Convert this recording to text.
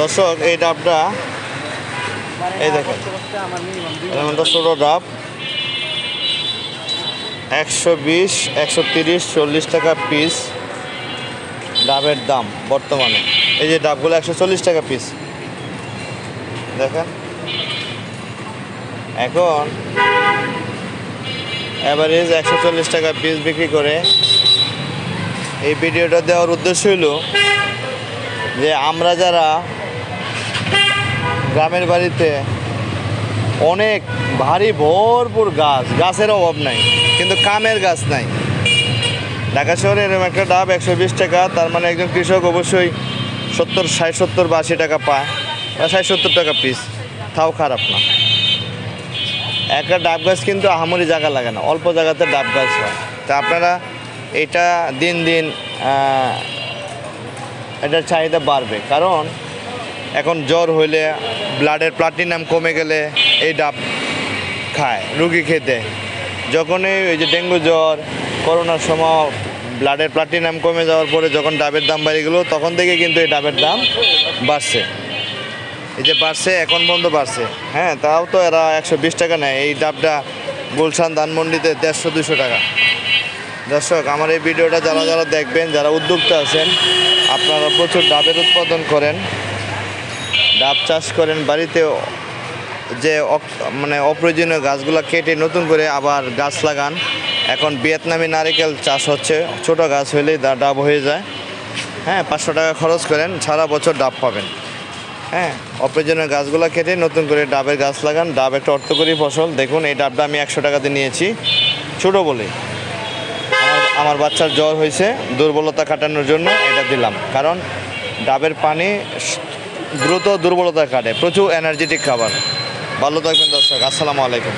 দর্শক, এই ডাবটা, এই দেখেন ছোটো ডাব, একশো বিশ, একশো তিরিশ, চল্লিশ টাকা পিস ডাবের দাম বর্তমানে। এই যে ডাবগুলো, একশো চল্লিশ টাকা পিস দেখেন, এখন অ্যাভারেজ একশো চল্লিশ টাকা পিস বিক্রি করে। এই ভিডিওটা দেওয়ার উদ্দেশ্য হলো যে, আমরা যারা গ্রামের বাড়িতে অনেক ভারী ভরপুর গাছ, গাছের অভাব নাই, কিন্তু কামের গাছ নাই। ঢাকা শহরে এরকম একটা ডাব একশো বিশ টাকা, তার মানে একজন কৃষক অবশ্যই সত্তর, ষাট, সত্তর বা আশি টাকা পায়, বা ষাট, সত্তর টাকা পিস তাও খারাপ না। একটা ডাব গাছ কিন্তু আহামরি জায়গা লাগে না, অল্প জায়গাতে ডাব গাছ হয়। তা আপনারা এটা দিন দিন এটার চাহিদা বাড়বে, কারণ এখন জ্বর হইলে ব্লাডের প্লাটিনাম কমে গেলে এই ডাব খায়, রুগী খেতে। যখনই ওই যে ডেঙ্গু জ্বর, করোনার সময় ব্লাডের প্লাটিনাম কমে যাওয়ার পরে যখন ডাবের দাম বেড়ে গেলো, তখন থেকে কিন্তু এই ডাবের দাম বাড়ছে। এই যে বাড়ছে, এখন পর্যন্ত বাড়ছে। হ্যাঁ তাও তো এরা একশো বিশ টাকা নেয়। এই ডাবটা গুলশান ধানমন্ডিতে দেড়শো দুশো টাকা। দর্শক, আমার এই ভিডিওটা যারা যারা দেখবেন, যারা উদ্যোক্তা আছেন, আপনারা প্রচুর ডাবের উৎপাদন করেন। ডাব চাষ করেন বাড়িতে যে মানে অপ্রয়োজনীয় গাছগুলো কেটে নতুন করে আবার গাছ লাগান। এখন ভিয়েতনামি নারিকেল চাষ হচ্ছে, ছোট গাছ হলেই ডাব হয়ে যায়। হ্যাঁ পাঁচশো টাকা খরচ করেন, সারা বছর ডাব পাবেন। হ্যাঁ অপ্রয়োজনীয় গাছগুলো কেটে নতুন করে ডাবের গাছ লাগান। ডাব একটা অর্থকরী ফসল। দেখুন, এই ডাবটা আমি একশো টাকাতে নিয়েছি। ছোটো বলে। আমার বাচ্চার জ্বর হয়েছে, দুর্বলতা কাটানোর জন্য এটা দিলাম। কারণ ডাবের পানি দ্রুত দুর্বলতা কাটে প্রচুর এনার্জেটিক খাবার। ভালো থাকবেন দর্শক আসসালামু আলাইকুম।